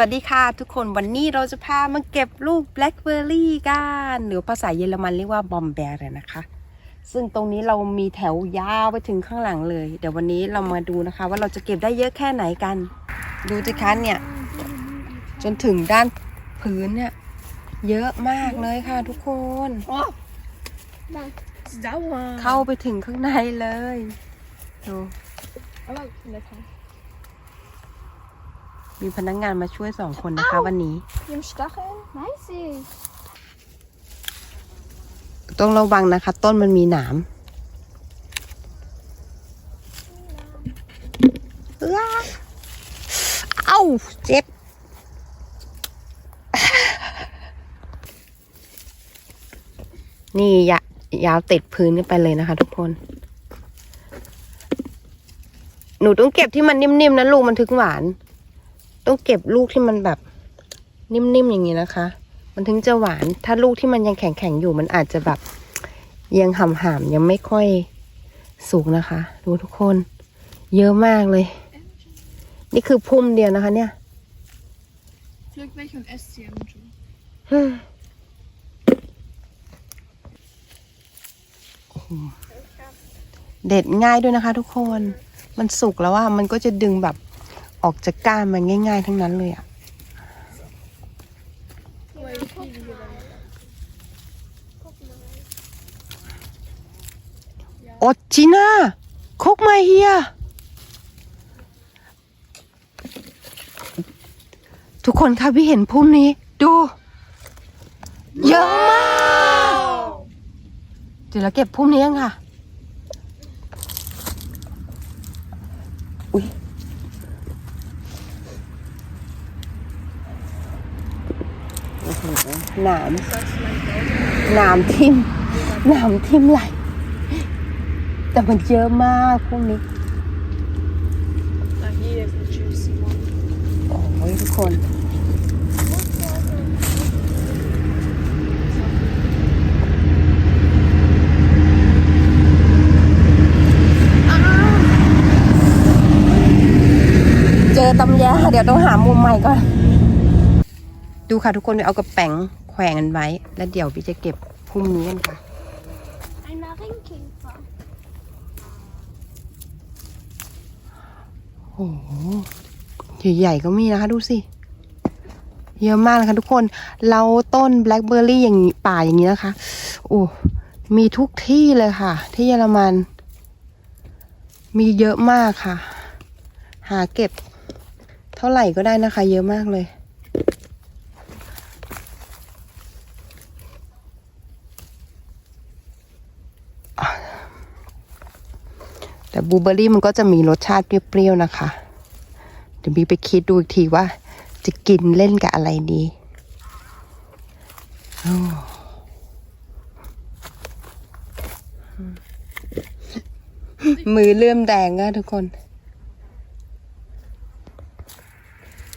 วัสดีค่ะทุกคนวันนี้เราจะพามาเก็บลูกแบล็คเบอร์รี่กันหรือภาษาเยอรมันเรียกว่าบอมแบร์นะคะ ซึ่งตรงนี้เรามีแถวยาวไปถึงข้างหลังเลย เดี๋ยววันนี้เรามาดูนะคะ ว่าเราจะเก็บได้เยอะแค่ไหนกัน ดูสิคะเนี่ย จนถึงด้านพื้นเนี่ย เยอะมากเลยค่ะทุกคน Oh, it's that one. เข้าไปถึงข้างในเลยดู I like this one. มีพนักงานมาช่วยสองคนนะคะวันนี้ Die haben Stacheln. Nice. ต้องระวังนะคะ ต้นมันมีหนามเอ้าเอ้าเจ็บ นี่ยะยาวติดพื้นขึ้นไปเลยนะคะ ทุกคน หนูต้องเก็บที่มันนิ่มๆนะลูกมันถึงหวาน ต้องเก็บลูกที่มันแบบนิ่มๆอย่างนี้นะคะ มันถึงจะหวาน ถ้าลูกที่มันยังแข็งๆอยู่มันอาจจะแบบยังห่ำๆยังไม่ค่อยสุกนะคะ ดูทุกคน เยอะมากเลย นี่คือพุ่มเดียวนะคะ เนี่ย Pflück welche und esst sie, Andrew. เด็ดง่ายด้วยนะคะทุกคน มันสุกแล้วว่ามันก็จะดึงแบบ ออกจากก้านมันง่าย ๆ ทั้งนั้นเลยอะโอจิน่าคุกมาเฮียทุกคนคะพี่เห็นพุ่มนี้ ดู เยอะมาก เดี๋ยวเราเก็บพุ่มนี้กันค่ะ อุ้ยโอ้โหนามหนามทิ่มหนามทิ่มไหลแต่มันเยอะมากพวกนี้โอ้ยทุกคนเจอตำแยเดี๋ยวต้องหามุมใหม่ก่อน ดูค่ะทุกคนเอากระแป๋ง แขวนกันไว้ แล้วเดี๋ยวพี่จะเก็บพุ่มนี้กันค่ะ Ein Marienkäfer. โอ้โหใหญ่ๆก็มีนะคะ ดูสิ เยอะมากเลยค่ะทุกคน เราต้นแบล็คเบอร์รี่อย่างนี้ป่าอย่างนี้นะคะ โอ้ มีทุกที่เลยค่ะ ที่เยอรมัน มีเยอะมากค่ะ หาเก็บเท่าไหร่ก็ได้นะคะ เยอะมากเลย แต่บลูเบอร์รี่มันก็จะมีรสชาติเปรี้ยวๆนะคะ เดี๋ยวบีไปคิดดูอีกทีว่า จะกินเล่นกับอะไรดีโอ้มือเลื่อมแดงอะทุกคน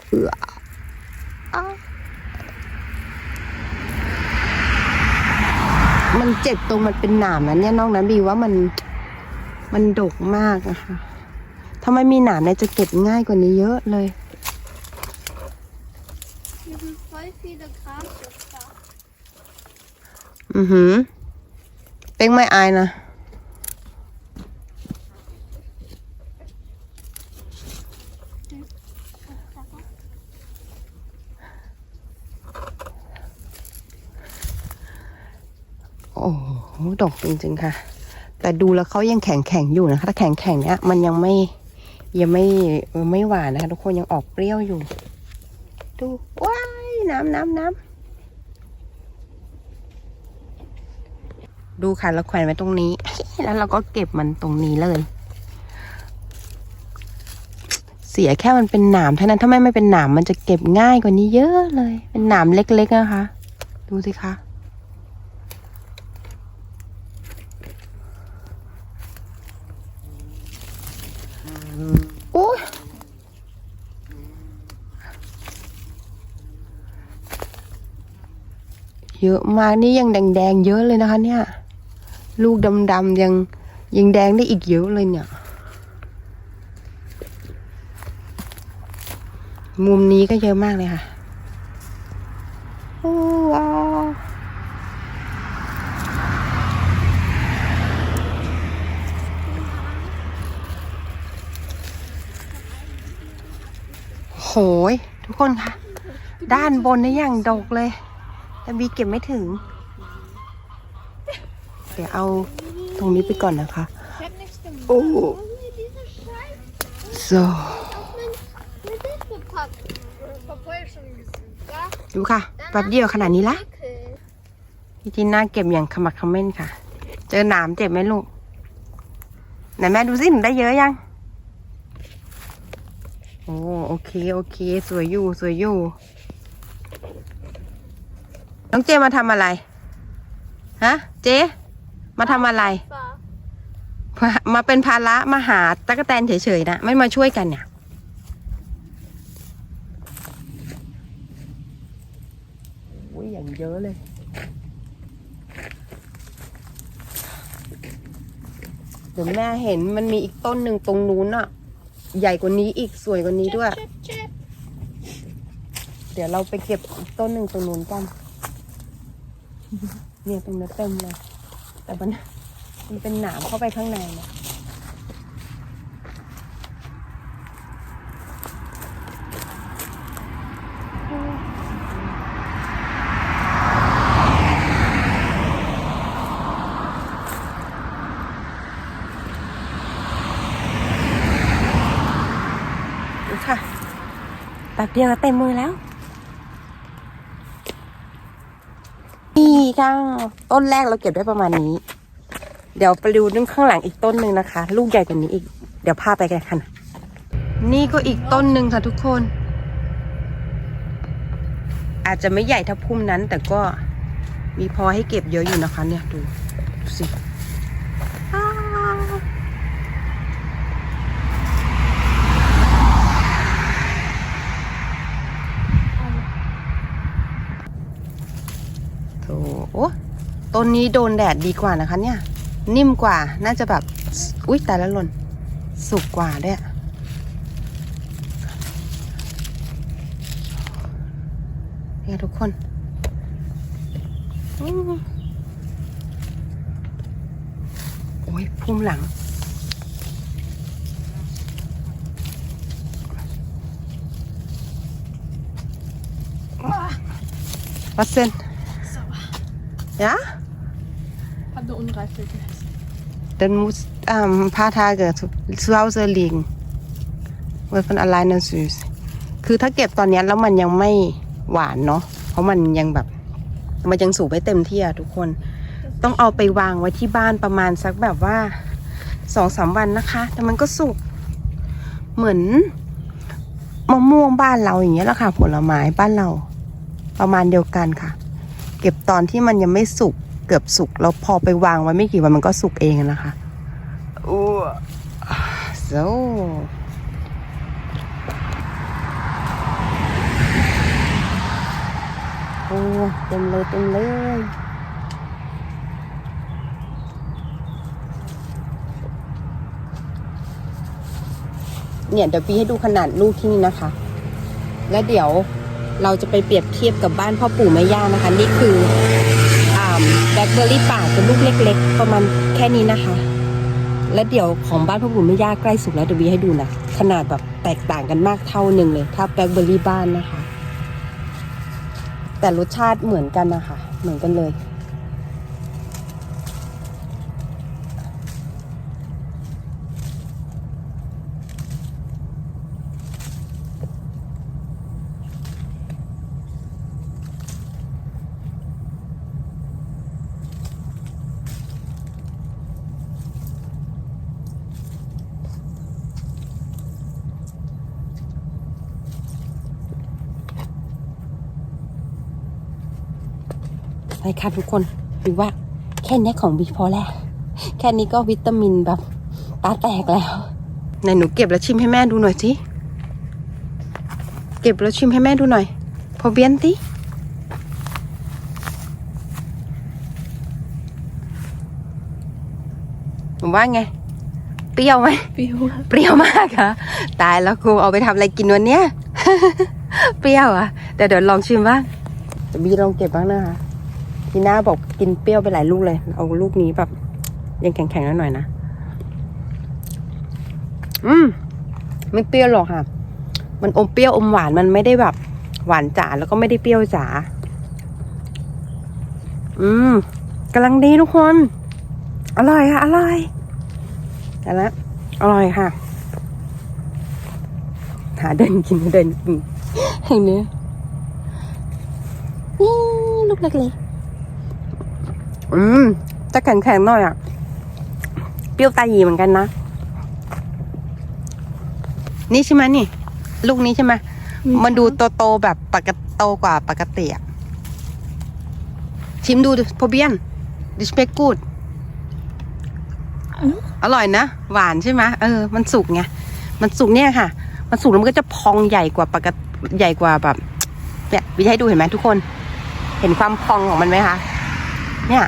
เอืออ้าวมันเจ็บตรงมันเป็นหนามนะเนี่ยนอกนั้นบีว่ามัน มันดกมากนะคะถ้าไม่มีหนามเนี่ยจะเก็บง่ายกว่านี้เยอะเลย อือหือ เป้งไม่อายนะโอ้โหดอกจริงๆค่ะ แต่ดูแล้วเขายังแข็งแข็งอยู่นะคะ ถ้าแข็งแข็งเนี้ยมันยังไม่ยังไม่ไม่หวานนะคะทุกคนยังออกเปรี้ยวอยู่ ดูว้ายน้ำน้ำน้ำดูค่ะเราแขวนไว้ตรงนี้ แล้วเราก็เก็บมันตรงนี้เลย เสียแค่มันเป็นหนามเท่านั้นถ้าไม่ไม่เป็นหนามมันจะเก็บง่ายกว่านี้เยอะเลย เป็นหนามเล็กๆนะคะ ดูสิคะโอ้ย เยอะมากนี่ยังแดงๆเยอะเลยนะคะ เนี่ย ลูกดำๆยังยังแดงได้อีกเยอะเลยเนี่ย มุมนี้ก็เยอะมากเลยค่ะโอ้ว้าวโหยทุกคนคะด้านบนนี่อย่างดกเลย แต่บีเก็บไม่ถึง เดี๋ยวเอาตรงนี้ไปก่อนนะคะ Ich hab nichts gemacht. Oh. Wo ist diese Scheiße? so Auf mein Gesicht gepackt. Vorher schon gesehen. Ja, ดูค่ะแป๊บเดียวขนาดนี้ละ Pickel. พี่จีน่าเก็บอย่างขมักเขม้นค่ะ เจอหนามเจ็บไหมลูก ไหนแม่ดูสิหนูได้เยอะยัง โอ้โอเค โอเค สวยอยู่ สวยอยู่ น้องเจมาทำอะไร ฮะ เจ มาทำอะไร War. มามาเป็นภาระมาหาตะกแตนเฉยๆนะไม่มาช่วยกันเนี่ย โอ้ยอย่างเยอะเลย เดี๋ยวแม่เห็นมันมีอีกต้นหนึ่งตรงนู้นอะใหญ่กว่านี้อีกสวยกว่านี้ด้วย Chip, chip. เดี๋ยวเราไปเก็บอีกต้นหนึ่งตรงนู้นกัน เนี่ยตรงนี้นเต็มเลย แต่มันมันเป็นหนามเข้าไปข้างในเนี่ยดูค่ะแป๊บเดียวเต็มมือแล้ว นี่ค่ะ ต้นแรกเราเก็บได้ประมาณนี้ เดี๋ยวไปดูนึงข้างหลังอีกต้นหนึ่งนะคะ ลูกใหญ่กว่านี้อีก เดี๋ยวพาไปกันค่ะ นี่ก็อีกต้นหนึ่งค่ะทุกคน อาจจะไม่ใหญ่เท่าพุ่มนั้น แต่ก็มีพอให้เก็บเยอะอยู่นะคะ เนี่ยดูดูสิอ้าวโถโอ้ต้นนี้โดนแดดดีกว่านะคะ เนี่ย นิ่มกว่าน่าจะแบบอุ๊ยแต่ละหล่นสุกกว่าด้วยเนี่ยทุกคนโอ้ยพุ่มหลัง Was denn? Ja? Hat eine unreife gegessen. Dann muss ähm, ein paar Tage zu, zu Hause liegen. Wird von alleine süß. คือถ้าเก็บตอนเนี้ยแล้วมันยังไม่หวานเนาะ เพราะมันยังแบบ มันยังสูบไม่เต็มที่อะทุกคน ต้องเอาไปวางไว้ที่บ้านประมาณสักแบบว่าสองสามวันนะคะ แต่มันก็สุก เหมือนมะม่วงบ้านเราอย่างเงี้ยแหละค่ะ ผลไม้บ้านเรา ประมาณเดียวกันค่ะ เก็บตอนที่มันยังไม่สุกเกือบสุกแล้วพอไปวางไว้ไม่กี่วันมันก็สุกเองอะนะคะอ้ว so โอ้เต็มเลยเต็มเลยเนี่ยเดี๋ยวปีให้ดูขนาดลูกที่นี่นะคะ แล้วเดี๋ยว เราจะไปเปรียบเทียบกับบ้านพ่อปู่แม่ย่านะคะ นี่คือแบล็คเบอร์รี่ป่าเป็นลูกเล็ก ๆ ประมาณแค่นี้นะคะ และเดี๋ยวของบ้านพ่อปู่แม่ย่าใกล้สุกแล้วเดี๋ยววีให้ดูนะขนาดแบบแตกต่างกันมากเท่าหนึ่งเลย ถ้าแบล็คเบอร์รี่บ้านนะคะ แต่รสชาติเหมือนกันนะคะ เหมือนกันเลย ค่ะทุกคนดูว่าแค่นี้ของบีพอแล้ว แค่นี้ก็วิตามินแบบตาแตกแล้วไหนหนูเก็บแล้วชิมให้แม่ดูหน่อยสิเก็บแล้วชิมให้แม่ดูหน่อย พอเบียนติหนูว่าไง เปรี้ยวไหม Bio. เปรี้ยวมากค่ะตายแล้วครูเอาไปทำอะไรกินวันเนี้ย เปรี้ยวอะ แต่เดี๋ยวลองชิมบ้างเดี๋ยวบีลองเก็บบ้างนะคะ ทีน่าบอกกินเปรี้ยวไปหลายลูกเลย เอาลูกนี้แบบ ยังแข็งๆหน่อยๆนะ อืม ไม่เปรี้ยวหรอกค่ะ มันอมเปรี้ยวอมหวานมันไม่ได้แบบ หวานจ๋าแล้วก็ไม่ได้เปรี้ยวจ๋า อืมกำลังดีทุกคน อร่อยค่ะ อร่อยแต่ละอร่อยค่ะ หาเดินกินเดินกินเห็นเนื้อนี่ลูกเล็กๆ อืมจะแข็งๆหน่อยอะ เปรี้ยวตาหยีเหมือนกันนะ นี่ใช่ไหมนี่ ลูกนี้ใช่ไหมมันดูโตๆแบบปกติโตกว่าปกติอะ ชิมดูพอเบียนดิสเปกกูดอร่อยนะ หวานใช่ไหมเออ มันสุกไง มันสุกเนี่ยค่ะ มันสุกแล้วมันก็จะพองใหญ่กว่าปกติใหญ่กว่าแบบเนี่ยวิจะให้ดูเห็นไหมทุกคน เห็นความพองของมันไหมคะ เนี่ย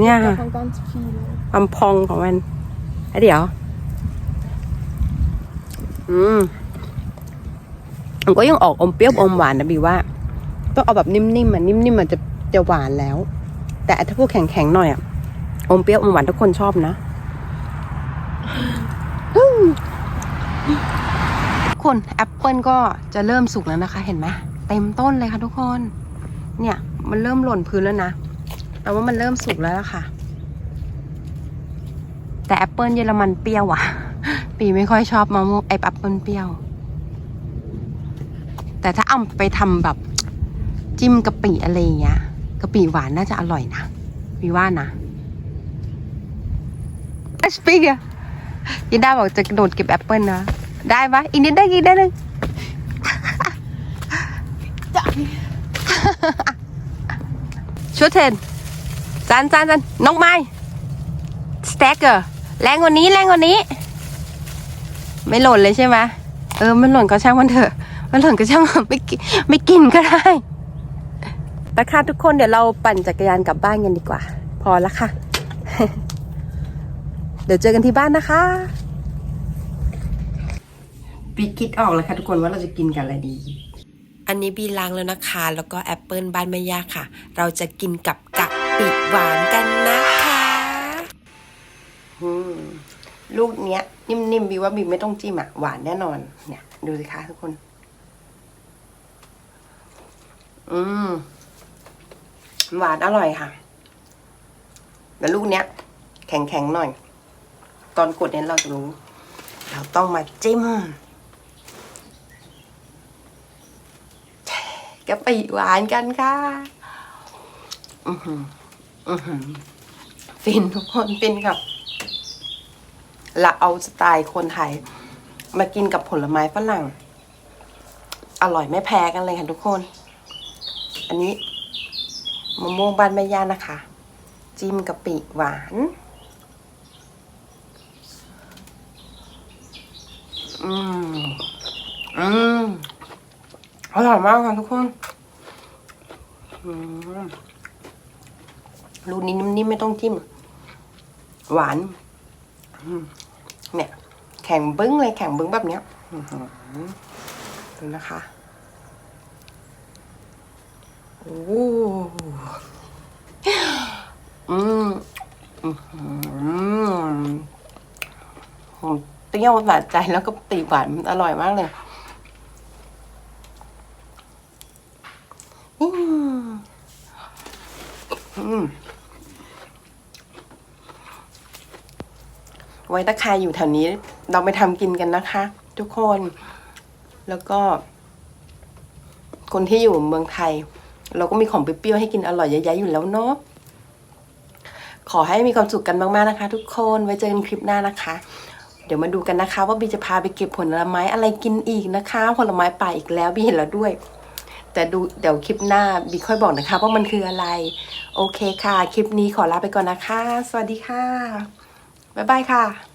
เนี่ยค่ะ Davon ganz viele. ความพองของมันแล้วเดี๋ยว อืมมันก็ยังออกอมเปรี้ยวอมหวานนะบีว่า ต้องเอาแบบนิ่มๆอะนิ่มๆมันจะจะหวานแล้ว แต่ถ้าพวกแข็งๆหน่อยอะอมเปรี้ยวอมหวานทุกคนชอบนะอืมทุกคนแอปเปิลก็จะเริ่มสุกแล้วนะคะ เห็นไหมเต็มต้นเลยค่ะทุกคน เนี่ย มันเริ่มหล่นพื้นแล้วนะ แปลว่ามันเริ่มสุกแล้วล่ะค่ะ แต่แอปเปิลเยอรมันเปรี้ยวอะ ปีไม่ค่อยชอบมะม่วงไอแอปเปิลเปรี้ยว แต่ถ้าเอาไปทำแบบจิ้มกะปิอะไรอย่างเงี้ยกะปิหวานน่าจะอร่อยนะวีว่านะไอสปีกอะยินดาบอกจะกระโดดเก็บแอปเปิลนะได้ปะอีกนิดได้อีกได้เลยช่วยเทน จานจานจานน้องไม้สแต็กเกอร์แรงกว่านี้แรงกว่านี้ ไม่หล่นเลยใช่ไหมเออมันหล่นก็ช่างมันเถอะ มันหล่นก็ช่างมันไม่กินไม่กินก็ได้แต่ค่ะทุกคนเดี๋ยวเราปั่นจักรยานกลับบ้านกันดีกว่า พอละค่ะ เดี๋ยวเจอกันที่บ้านนะคะบีคิดออกแล้วค่ะทุกคนว่าเราจะกินกันอะไรดี อันนี้บีล้างแล้วนะคะ แล้วก็แอปเปิลบ้านไม่ยากค่ะ เราจะกินกับกะ ปิหวานกันนะคะลูกเนี้ย นิ่มๆบีว่าบีไม่ต้องจิ้มอะหวานแน่นอน เนี่ย ดูสิคะทุกคน อืมหวานอร่อยค่ะแต่ลูกเนี้ย แข็งๆหน่อย ตอนกดเนี่ยเราจะรู้ เราต้องมาจิ้มกะปิหวานกันค่ะ อือหือ ฟินทุกคนฟินกับละเอาสไตล์คนไทย มากินกับผลไม้ฝรั่ง อร่อยไม่แพ้กันเลยค่ะทุกคน อันนี้มะม่วงบ้านแม่ย่านะคะ จิ้มกะปิหวาน อืม อืมอร่อยมากค่ะทุกคน อืม ลูนี้นิ่มๆไม่ต้องจิ้ม หวานเนี่ย แข็งบึ้งเลยแข็งบึ้งแบบเนี้ยดูนะคะโอ้โหอืมอื้อหือผมเปรี้ยวสะใจแล้วก็ตีหวานอร่อยมากเลย อืมอืมไว้ถ้าใครอยู่แถวนี้เราไปทำกินกันนะคะ ทุกคนแล้วก็ คนที่อยู่เมืองไทย เราก็มีของเปรี้ยวๆให้กินอร่อยเยอะๆอยู่แล้วเนาะขอให้มีความสุขกันมากๆนะคะ ทุกคนไว้เจอกันคลิปหน้านะคะ เดี๋ยวมาดูกันนะคะ ว่าบีจะพาไปเก็บผลไม้อะไรกินอีกนะคะ ผลไม้ป่าอีกแล้วบีเห็นแล้วด้วย แต่ดูเดี๋ยวคลิปหน้าบีค่อยบอกนะคะ ว่ามันคืออะไร โอเคค่ะ คลิปนี้ขอลาไปก่อนนะคะ สวัสดีค่ะบ๊ายบายค่ะ